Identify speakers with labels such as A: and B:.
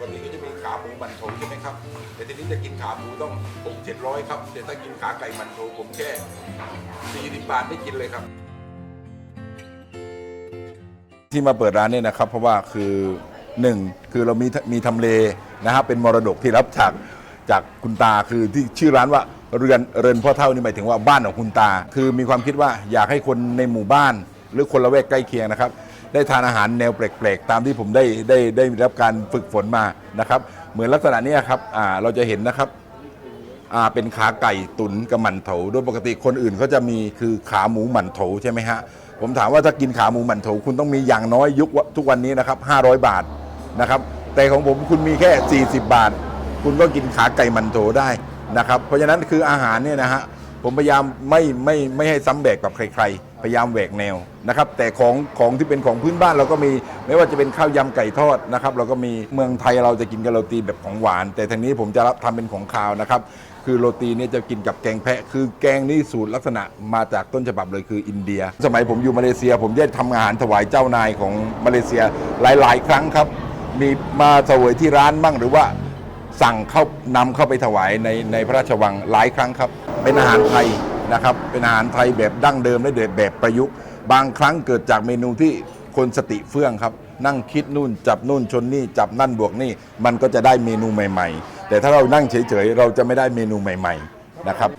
A: วันนี้ก็จะมีขาหมูมันโถใช่ไหมครับ แต่ทีนี้จะกินขาหมูต้องหกเจ็ดร้อยครับ แต่ถ้ากินขาไก่มันโถผมแค่สี่สิบบาทได้กินเลยครับ ที่มาเปิดร้านเนี่ยนะครับ เพราะว่าคือหนึ่งคือเรามีมีทำเลนะครับเป็นมรดกที่รับจากจากคุณตาคือที่ชื่อร้านว่าเรือนเรือนพ่อเท่านี่หมายถึงว่าบ้านของคุณตา คือมีความคิดว่าอยากให้คนในหมู่บ้าน หรือคนละแวกใกล้เคียงนะครับ ได้ทานอาหารแนวแปลกๆ ตามที่ผมได้ได้ได้รับการฝึกฝนมานะครับ เหมือนลักษณะเนี้ยครับอ่าเราจะเห็นนะครับอ่าเป็นขาไก่ตุ๋นกับหมันโถ โดยปกติคนอื่นเขาจะมีคือขาหมูหมันโถใช่ไหมฮะผมถามว่าถ้ากินขาหมูหมันโถคุณต้องมีอย่างน้อยยุคทุกวันนี้นะครับ500 บาทนะครับ แต่ของผมคุณมีแค่ 40 บาท คุณก็กินขาไก่หมันโถได้นะครับ เพราะฉะนั้นคืออาหารเนี่ยนะฮะ ผมพยายามไม่ไม่ไม่ให้ซ้ำแบบกับใคร ๆ พยายามแหวกแนวนะครับ แต่ของของที่เป็นของพื้นบ้านเราก็มีไม่ว่าจะเป็นข้าวยำไก่ทอดนะครับ เราก็มีเมืองไทยเราจะกินกับโรตีแบบของหวาน แต่ทางนี้ผมจะรับทำเป็นของคาวนะครับ คือโรตีเนี่ยจะกินกับแกงแพะ คือแกงนี่สูตรลักษณะมาจากต้นฉบับเลยคืออินเดีย สมัยผมอยู่มาเลเซีย ผมได้ทำอาหารถวายเจ้านายของมาเลเซียหลาย ๆ ครั้งครับ มีมาเสวยที่ร้านมั่งหรือว่า สั่งเข้านำเข้าไปถวายในในพระราชวังหลายครั้งครับ เป็นอาหารไทยนะครับ เป็นอาหารไทยแบบดั้งเดิมและแบบประยุกต์ บางครั้งเกิดจากเมนูที่คนสติเฟื่องครับ นั่งคิดนู่นจับนู่นชนนี่จับนั่นบวกนี่ มันก็จะได้เมนูใหม่ ๆ แต่ถ้าเรานั่งเฉยๆ เราจะไม่ได้เมนูใหม่ ๆ นะครับ